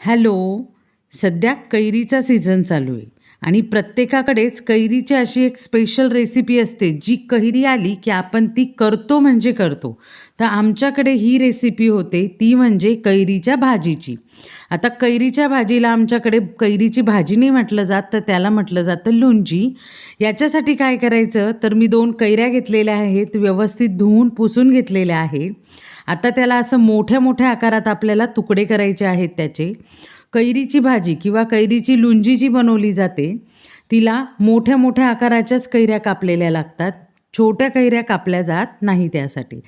Hello सध्या कैरीचा season चालू आहे. आणि प्रत्येकाकडेच कैरीची अशी एक स्पेशल रेसिपी असते जी कैरी आली की आपण ती करतो म्हणजे करतो. तर आमच्याकडे ही रेसिपी होते ती म्हणजे कैरीच्या भाजीची. आता कैरीच्या भाजीला आमच्याकडे कैरीची भाजी नाही म्हटलं जात तर त्याला म्हटलं जातं लोणची. याच्यासाठी काय करायचं तर मी दोन कैऱ्या घेतलेल्या आहेत व्यवस्थित धुवून पुसून घेतलेल्या आहेत. आता त्याला असं मोठ्या मोठ्या आकारात आपल्याला तुकडे करायचे आहेत त्याचे. कैरीची भाजी किंवा कैरीची लुंजी जी बनवली जाते तिला मोठ्या मोठ्या आकाराच्याच कैऱ्या कापलेल्या लागतात. छोट्या कैऱ्या कापल्या जात नाही त्यासाठी.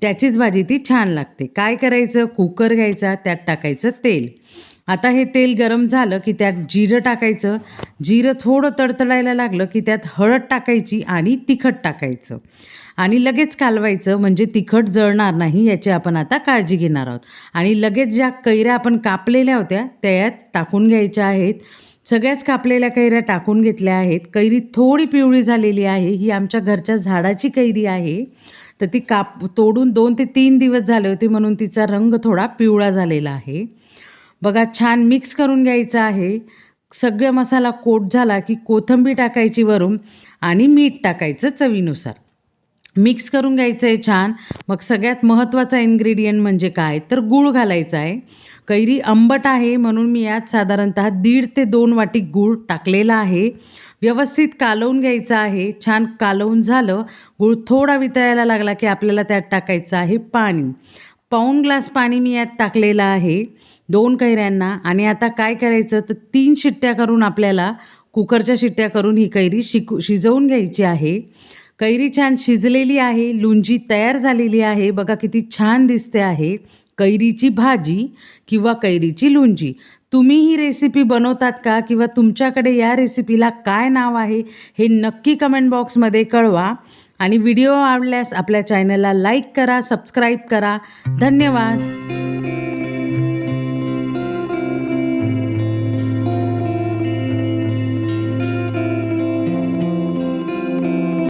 त्याचीच भाजी ती छान लागते. काय करायचं? कुकर घ्यायचा त्यात टाकायचं तेल. आता हे तेल गरम झालं की त्यात जिरं टाकायचं. जिरं थोडं तडतडायला लागलं की त्यात हळद टाकायची आणि तिखट टाकायचं. आणि लगेच कालवायचं म्हणजे तिखट जळणार नाही याची आपण आता काळजी घेणार आहोत. आणि लगेच ज्या कैऱ्या आपण कापलेल्या होत्या त्या यात टाकून घ्यायच्या आहेत. सगळ्याच कापलेल्या कैऱ्या टाकून घेतल्या आहेत. कैरी थोडी पिवळी झालेली आहे. ही आमच्या घरच्या झाडाची कैरी आहे. तर ती काप तोडून दोन ते तीन दिवस झाले होते म्हणून तिचा रंग थोडा पिवळा झालेला आहे. बघा छान मिक्स करून घ्यायचं आहे. सगळे मसाला कोट झाला की कोथिंबीर टाकायची वरून आणि मीठ टाकायचं चवीनुसार. मिक्स करून घ्यायचं आहे छान. मग सगळ्यात महत्त्वाचा इन्ग्रेडियंट म्हणजे काय? तर गूळ घालायचा आहे. कैरी आंबट आहे म्हणून मी यात साधारणतः दीड ते दोन वाटी गूळ टाकलेला आहे. व्यवस्थित कालवून घ्यायचं आहे. छान कालवून झालं. गूळ थोडा वितळायला लागला की आपल्याला त्यात टाकायचं आहे पाणी. पाऊण ग्लास पाणी मी यात टाकलेलं आहे. दोन कैऱ्यांना. आणि आता काय करायचं? तर तीन शिट्ट्या करून आपल्याला कुकरच्या शिट्ट्या करून ही कैरी शिकू शिजवून घ्यायची आहे. कैरी छान शिजलेली आहे. लुंजी तयार झालेली आहे. बघा किती छान दिसते आहे. कैरीची भाजी किंवा कैरीची लुंजी. तुम्ही ही रेसिपी बनवतात का? किंवा तुमच्याकडे या रेसिपीला काय नाव आहे? हे नक्की कमेंट बॉक्समध्ये कळवा. आणि व्हिडिओ आवडल्यास आपल्या चॅनलला लाईक करा सबस्क्राईब करा. धन्यवाद.